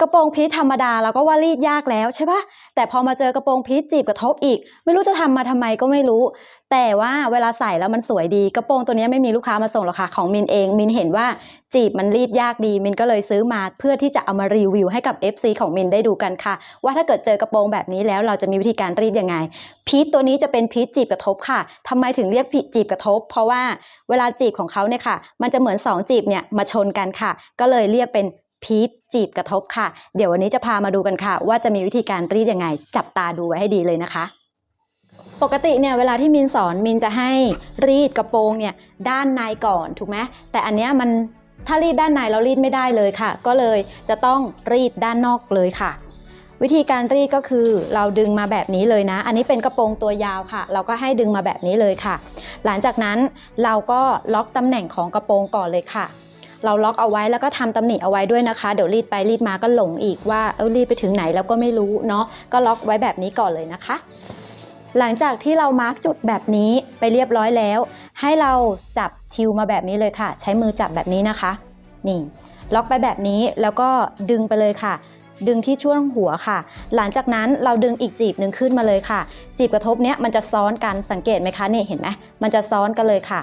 กระโปรงพีชธรรมดาเราก็ว่ารีดยากแล้วใช่ปะแต่พอมาเจอกระโปรงพีชจีบกระทบอีก ไม่รู้จะทำมาทำไมก็ไม่รู้ แต่ว่าเวลาใส่แล้วมันสวยดีกระโปรงตัวนี้ไม่มีลูกค้ามาส่งหรอกค่ะของมินเอง มินเห็นว่าจีบมันรีดยากดี มินก็เลยซื้อมาเพื่อที่จะเอามารีวิวให้กับ FC ของมินได้ดูกันค่ะ ว่าถ้าเกิดเจอกระโปรงแบบนี้แล้วเราจะมีวิธีการรีดยังไง พีชตัวนี้จะเป็นพีชจีบกระทบค่ะทำไมถึงเรียกพีชจีบกระทบ เพราะว่าเวลาจีบของเขาเนี่ยค่ะ มันจะเหมือนสองจีบเนี่ยมาชนกันค่ะ ก็เลยเรียกเป็น พีชจีบกระทบค่ะ เดี๋ยววันนี้จะพามาดูกันค่ะ ว่าจะมีวิธีการรีดยังไง จับตาดูไว้ให้ดีเลยนะคะ ปกติเนี่ยเวลาที่มินสอนมินจะให้รีดกระโปรงเนี่ยด้านในก่อนถูกไหมแต่อันเนี้ยมันถ้ารีดด้านในเรารีดไม่ได้เลยค่ะ ก็เลยจะต้องรีดด้านนอกเลยค่ะ วิธีการรีดก็คือเราดึงมาแบบนี้เลยนะ อันนี้เป็นกระโปรงตัวยาวค่ะ เราก็ให้ดึงมาแบบนี้เลยค่ะ หลังจากนั้นเราก็ล็อกตำแหน่งของกระโปรงก่อนเลยค่ะ เราล็อกเอาไว้แล้วก็ทำตำหนิเอาไว้ด้วยนะคะ เดี๋ยวรีดไปรีดมาก็หลงอีกว่าเออรีดไปถึงไหนแล้วก็ไม่รู้เนาะก็ล็อกไว้แบบนี้ก่อนเลยนะคะ หลังจากที่เรามาร์กจุดแบบนี้ไปเรียบร้อยแล้ว ให้เราจับทิวมาแบบนี้เลยค่ะ ใช้มือจับแบบนี้นะคะ นี่ ล็อกไปแบบนี้แล้วก็ดึงไปเลยค่ะดึงที่ช่วงหัวค่ะ หลังจากนั้นเราดึงอีกจีบหนึ่งขึ้นมาเลยค่ะ จีบกระทบเนี้ยมันจะซ้อนกันสังเกตไหมคะนี่เห็นไหมมันจะซ้อนกันเลยค่ะ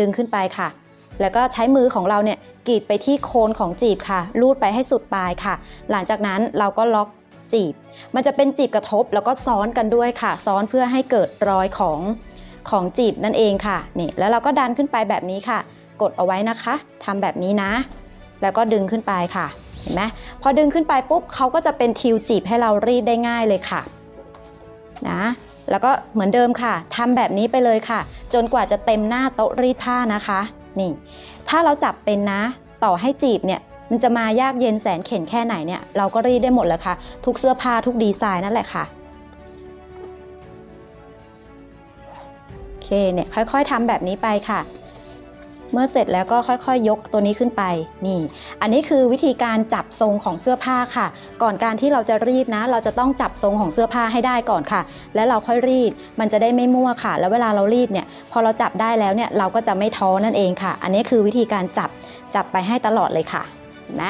ดึงขึ้นไปค่ะ แล้วก็ใช้มือของเราเนี่ยกรีดไปที่โคนของจีบค่ะ ลูดไปให้สุดปลายค่ะ หลังจากนั้นเราก็ล็อกจีบ มันจะเป็นจีบกระทบแล้วก็ซ้อนกันด้วยค่ะ ซ้อนเพื่อให้เกิดรอยของของจีบนั่นเองค่ะ นี่ แล้วเราก็ดันขึ้นไปแบบนี้ค่ะ กดเอาไว้นะคะทำแบบนี้นะ แล้วก็ดึงขึ้นไปค่ะ เห็นไหมพอดึงขึ้นไปปุ๊บเขาก็จะเป็นทิวจีบให้เรารีดได้ง่ายเลยค่ะ นะแล้วก็เหมือนเดิมค่ะทำแบบนี้ไปเลยค่ะ จนกว่าจะเต็มหน้าโต๊ะรีดผ้านะคะ นี่ ถ้าเราจับเป็นนะ ต่อให้จีบเนี่ยมันจะมายากเย็นแสนเข็นแค่ไหนเนี่ยเราก็รีดได้หมดเลยค่ะ ทุกเสื้อผ้าทุกดีไซน์นั่นแหละค่ะโอเคเนี่ยค่อยๆทำแบบนี้ไปค่ะ เมื่อเสร็จแล้วก็ค่อยๆ ยกตัวนี้ขึ้นไปนี่ อันนี้คือวิธีการจับทรงของเสื้อผ้าค่ะ ก่อนการที่เราจะรีดนะ เราจะต้องจับทรงของเสื้อผ้าให้ได้ก่อนค่ะ แล้วเราค่อยรีดมันจะได้ไม่มั่วค่ะ แล้วเวลาเรารีดเนี่ยพอเราจับได้แล้วเนี่ยเราก็จะไม่ท้อนั่นเองค่ะ อันนี้คือวิธีการจับจับไปให้ตลอดเลยค่ะเห็นไหม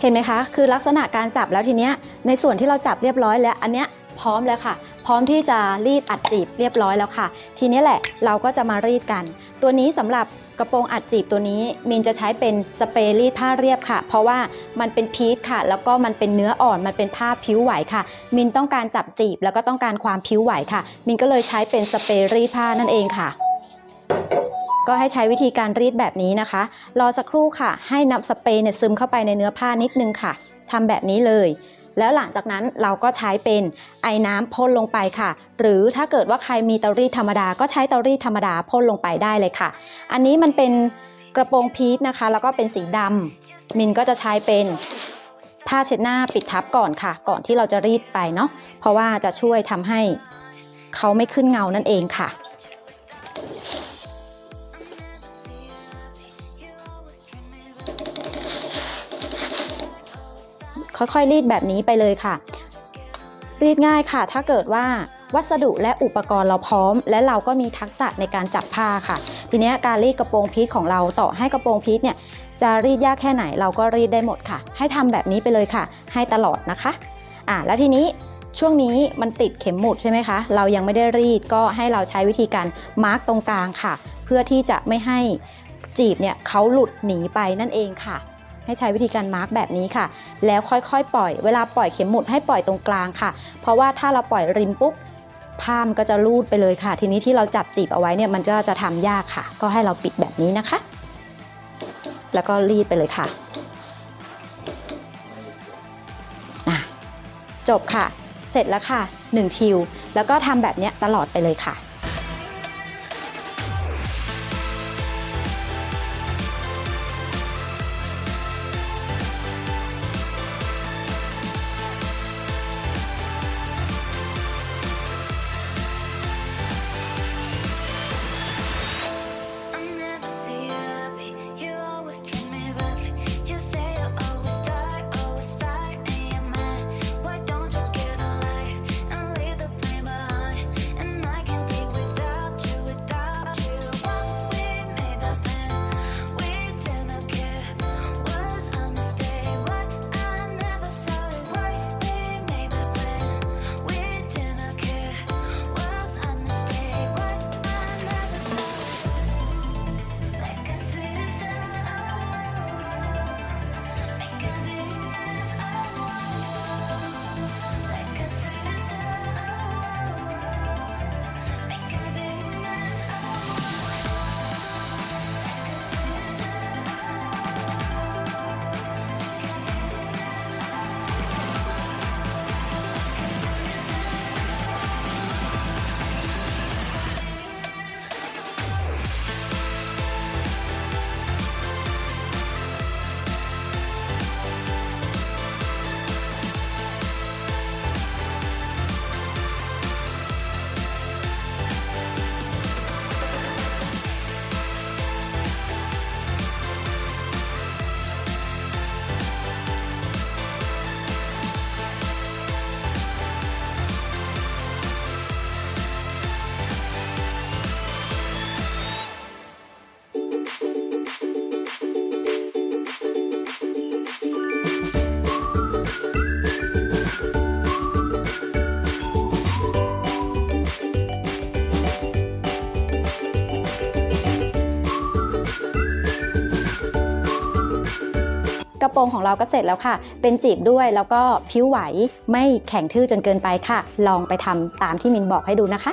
เห็นไหมคะ คือลักษณะการจับแล้วทีเนี้ยในส่วนที่เราจับเรียบร้อยแล้ว อันเนี้ยพร้อมแล้วค่ะ พร้อมที่จะรีดอัดจีบเรียบร้อยแล้วค่ะ ทีนี้แหละเราก็จะมารีดกัน ตัวนี้สำหรับกระโปรงอัดจีบตัวนี้มินจะใช้เป็นสเปรย์รีดผ้าเรียบค่ะ เพราะว่ามันเป็นพีทค่ะ แล้วก็มันเป็นเนื้ออ่อนมันเป็นผ้าผิวไหวค่ะ มินต้องการจับจีบแล้วก็ต้องการความผิวไหวค่ะ มินก็เลยใช้เป็นสเปรย์รีดผ้านั่นเองค่ะก็ให้ใช้วิธีการรีดแบบนี้นะคะ รอสักครู่ค่ะ ให้น้ำสเปรย์เนี่ยซึมเข้าไปในเนื้อผ้านิดนึงค่ะทำแบบนี้เลย แล้วหลังจากนั้นเราก็ใช้เป็นไอ้น้ำพ่นลงไปค่ะ หรือถ้าเกิดว่าใครมีเตารีดธรรมดา ก็ใช้เตารีดธรรมดาพ่นลงไปได้เลยค่ะ อันนี้มันเป็นกระโปรงพีทนะคะ แล้วก็เป็นสีดำมินก็จะใช้เป็นผ้าเช็ดหน้าปิดทับก่อนค่ะ ก่อนที่เราจะรีดไปเนาะเพราะว่าจะช่วยทำให้เขาไม่ขึ้นเงานั่นเองค่ะ ค่อยๆรีดแบบนี้ไปเลยค่ะ รีดง่ายค่ะ ถ้าเกิดว่าวัสดุและอุปกรณ์เราพร้อม และเราก็มีทักษะในการจับผ้าค่ะ ทีนี้การรีดกระโปรงพีทของเราต่อให้กระโปรงพีทเนี่ยจะรีดยากแค่ไหนเราก็รีดได้หมดค่ะ ให้ทำแบบนี้ไปเลยค่ะ ให้ตลอดนะคะอ่าแล้วทีนี้ช่วงนี้มันติดเข็มหมุดใช่ไหมคะ เรายังไม่ได้รีดก็ให้เราใช้วิธีการมาร์กตรงกลางค่ะ เพื่อที่จะไม่ให้จีบเนี่ยเขาหลุดหนีไปนั่นเองค่ะ ให้ใช้วิธีการมาร์กแบบนี้ค่ะ แล้วค่อยๆ ปล่อย เวลาปล่อยเข็มหมุดให้ปล่อยตรงกลางค่ะ เพราะว่าถ้าเราปล่อยริมปุ๊บผ้ามันก็จะลูดไปเลยค่ะ ทีนี้ที่เราจับจีบเอาไว้เนี่ยมันก็จะทำยากค่ะ ก็ให้เราปิดแบบนี้นะคะ แล้วก็รีดไปเลยค่ะจบค่ะ เสร็จแล้วค่ะ 1 ทิว แล้วก็ทำแบบนี้ตลอดไปเลยค่ะ ระโปรงของเราก็เสร็จแล้วค่ะ เป็นจีบด้วยแล้วก็ผิวไหวไม่แข็งทื่อจนเกินไปค่ะ ลองไปทำตามที่มินบอกให้ดูนะคะ